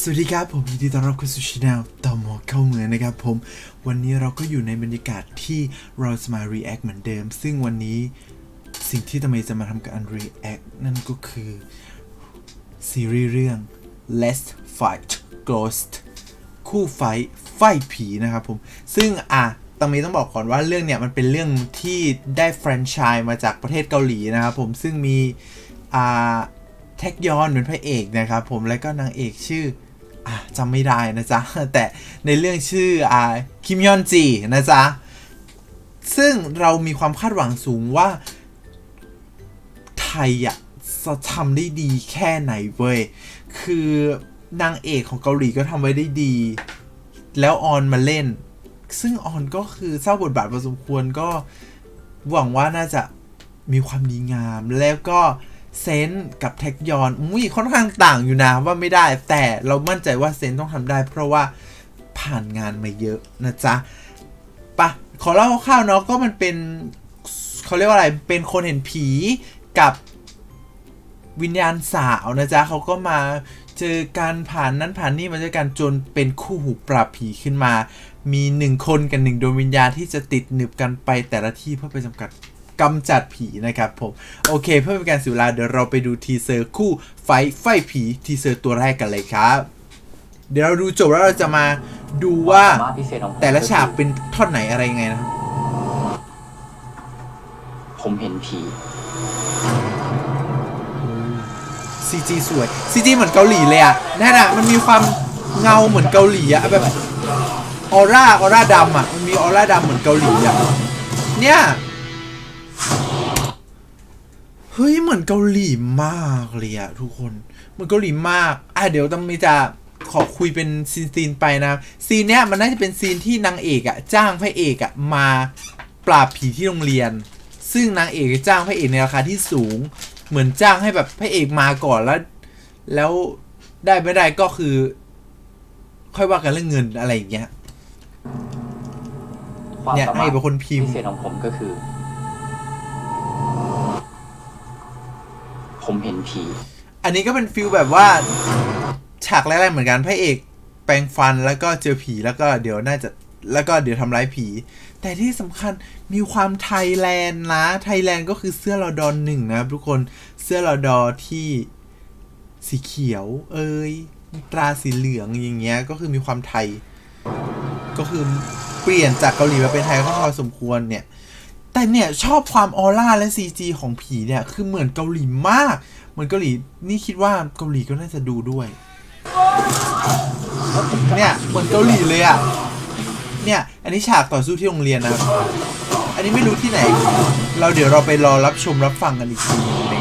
สวัสดีครับผมยินดีต้อนรับเข้าสู่ช anel ต่อหมอเข้าเมืองนะครับผม วันนี้เราก็อยู่ในบรรยากาศที่เราจะมา react เหมือนเดิม ซึ่งวันนี้สิ่งที่ตะเมจะมาทำการ react นั่นก็คือ ซีรีส์เรื่อง Let's Fight Ghost คู่ไฟไฟผีนะครับผม ซึ่งอะตรงนี้ต้องบอกก่อนว่าเรื่องเนี่ยมันเป็นเรื่องที่ได้แฟรนไชส์มาจากประเทศเกาหลีนะครับผมซึ่งมีอ่าแท็กยอนเป็นพระเอกนะครับผมและก็นางเอกชื่อ จำไม่ได้นะจ๊ะ แต่ในเรื่องชื่ออาคิมยอนจีนะจ๊ะ ซึ่งเรามีความคาดหวังสูงว่า ไทยอะจะทำได้ดีแค่ไหนเว้ย คือนางเอกของเกาหลีก็ทำไว้ได้ดี แล้วออนมาเล่น ซึ่งออนก็คือเศร้าบทบาทพอสมควรก็หวังว่าน่าจะมีความดีงามแล้วก็ เซนกับแท็กยอนอุ้ยค่อนข้างต่างอยู่นะว่าไม่ได้ แต่เรามั่นใจว่าเซนต์ต้องทำได้ เพราะว่าผ่านงานมาเยอะนะจ๊ะปะขอเล่าคร่าวๆเนาะก็มันเป็นเขาเรียกว่าอะไรเป็นคนเห็นผีกับวิญญาณสาวนะจ๊ะเขาก็มาเจอการผ่านนั้นผ่านนี่มาเจอกันจนเป็นคู่หูปราบผีขึ้นมา มีหนึ่งคนกับหนึ่งดวงวิญญาณที่จะติดหนึบกันไปแต่ละที่เพื่อไปจำกัด กำจัดผีนะครับผม โอเค เพื่อเป็นการเสียเวลาเดี๋ยวเราไปดูทีเซอร์คู่ไฟท์ไฟผีทีเซอร์ตัวแรกกันเลยครับ เดี๋ยวเราดูจบแล้วเราจะมาดูว่าสมรถพิเศษของผมแต่ละฉากเป็นท่อนไหนอะไรยังไงนะครับ ผมเห็นผี ซีจีสวยซีจีเหมือนเกาหลีเลยอะนั่นอะมันมีความเงาเหมือนเกาหลีอะแบบออร่าออร่าดำอะมันมีออร่าดำเหมือนเกาหลีอะเนี่ย เฮ้ย เหมือนเกาหลีมากเลยอะทุกคนเหมือนเกาหลีมาก อะเดี๋ยวต้องมีจะขอคุยเป็นซีนซีนๆไปนะซีนเนี้ยมันน่าจะเป็นซีนที่นางเอกอะจ้างพระเอกอะมาปราบผีที่โรงเรียน ซึ่งนางเอกจ้างพระเอกในราคาที่สูง เหมือนจ้างให้แบบพระเอกมาก่อนแล้ว แล้วได้ไม่ได้ก็คือ ค่อยว่ากันเรื่องเงินอะไรอย่างเงี้ยความเนี่ยสามารให้ถเป็นคนพิมพิพ์เศษของผมก็คือ ผมเห็นผี อันนี้ก็เป็นฟิลแบบว่าฉากแรกๆเหมือนกันพระเอกแปรงฟันแล้วก็เจอผีแล้วก็เดี๋ยวน่าจะแล้วก็เดี๋ยวทำร้ายผี แต่ที่สำคัญมีความไทยแลนด์นะ ไทยแลนด์ก็คือเสื้อรอดอนหนึ่งนะทุกคนเสื้อรอดอที่สีเขียว เอ้ยตราสีเหลืองอย่างเงี้ยก็คือมีความไทย ก็คือเปลี่ยนจากเกาหลีมาเป็นไทยก็พอสมควรเนี่ย แต่เนี่ยชอบความออร่าและ CG ของผีเนี่ย คือเหมือนเกาหลีมาก เหมือนเกาหลีนี่คิดว่าเกาหลีก็น่าจะดูด้วย เนี่ยเหมือนเกาหลีเลยอะ่ะ เนี่ย อันนี้ฉากต่อสู้ที่โรงเรียนนะครับ อันนี้ไม่รู้ที่ไหน เราเดี๋ยวเราไปรอรับชมรับฟังกันอีกทีใน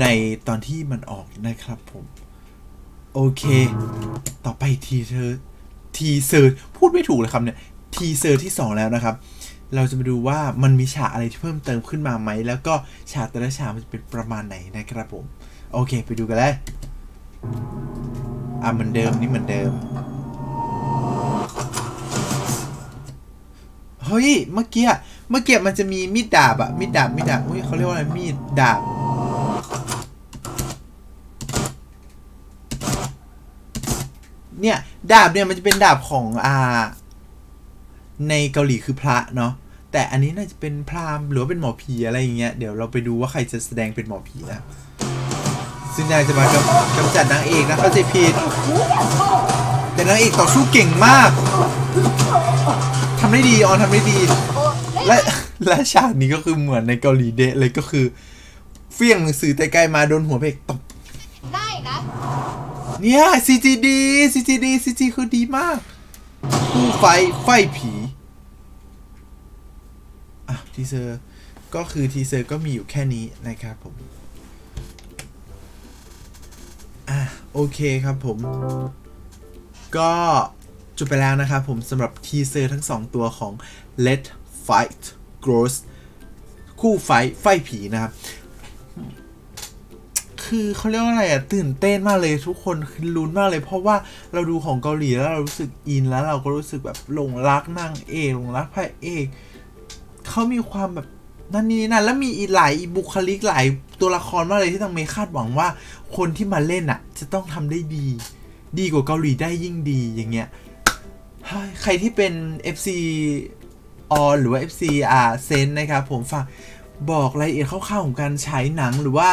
ในตอนที่มันออกนะครับผม โอเค ต่อไปทีเธอทีเซอร์พูดไม่ถูกเลยครับเนี่ยทีเซอร์ที่ 2 แล้วนะครับ เราจะมาดูว่ามันมีฉากอะไรที่เพิ่มเติมขึ้นมาไหม แล้วก็ฉากแต่ละฉากมันจะเป็นประมาณไหนนะครับผม โอเค ไปดูกันเลย อะเหมือนเดิมนี่เหมือนเดิม เฮ้ย เมื่อกี้ เมื่อกี้มันจะมีมีดดาบอะมีดดาบ มีดดาบ อุ้ยเขาเรียกว่าอะไร มีดดาบเนี่ยดาบเนี่ยมันจะเป็นดาบของอ่าในเกาหลีคือพระเนาะ แต่อันนี้น่าจะเป็นพราหมณ์หรือว่าเป็นหมอผีอะไรอย่างเงี้ยเดี๋ยวเราไปดูว่าใครจะแสดงเป็นหมอผีนะซึ่งนายจะมากำกำจัดนางเอกนะเข้าใจผิดแต่นางเอกต่อสู้เก่งมากทำได้ดีออนทำได้ดี และและฉากนี้ก็คือเหมือนในเกาหลีเดะเลยก็คือ เฟี้ยงหนังสือแต่ไกลมาโดนหัวพระเอกตบได้นะเนี่ย CGD CGD CG คือดีมากคู่ไฟไฟผี อะทีเซอร์ก็คือทีเซอร์ก็มีอยู่แค่นี้นะครับผม อะโอเคครับผม ก็จบไปแล้วนะครับผมสำหรับทีเซอร์ทั้งสองตัวของ Let Fight Gross คู่ไฟไฟผีนะครับ คือเขาเรียกว่าอะไรอะตื่นเต้นมากเลยทุกคนคือลุ้นมากเลย เพราะว่าเราดูของเกาหลีแล้วเรารู้สึกอินแล้วเราก็รู้สึกแบบหลงรักนางเอกหลงรักพระเอก เขามีความแบบนั่นนี่นั่นแล้วมีอีหลายบุคลิกหลายตัวละครมากเลยที่ต้องเมคาดหวังว่า คนที่มาเล่นอะจะต้องทำได้ดี ดีกว่าเกาหลีได้ยิ่งดีอย่างเงี้ยเฮ้ยใครที่เป็น FC ออนหรือว่า FC อ่าเซนนะครับ ผมฝากบอกรายละเอียดคร่าวๆของการฉายหนังหรือว่า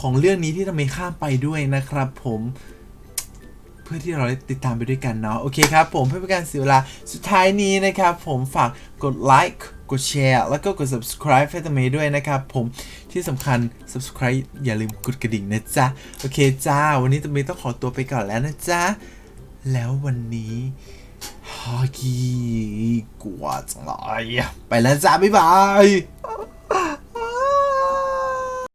ของเรื่องนี้ที่ทำไมข้ามไปด้วยนะครับ ผมเพื่อที่เราได้ติดตามไปด้วยกันเนาะโอเคครับ ผมเพื่อเป็นการเสียเวลาสุดท้ายนี้นะครับ ผมฝากกดไลค์ กดแชร์ แล้วก็กด subscribe ให้ตเมย์ด้วยนะครับผมที่สำคัญ subscribe อย่าลืมกดกระดิ่งนะจ๊ะ โอเคจ้า วันนี้ตเมย์ต้องขอตัวไปก่อนแล้วนะจ๊ะ แล้ววันนี้ฮากีกวัวจังเลยไปแล้วจ้า บ๊ายบาย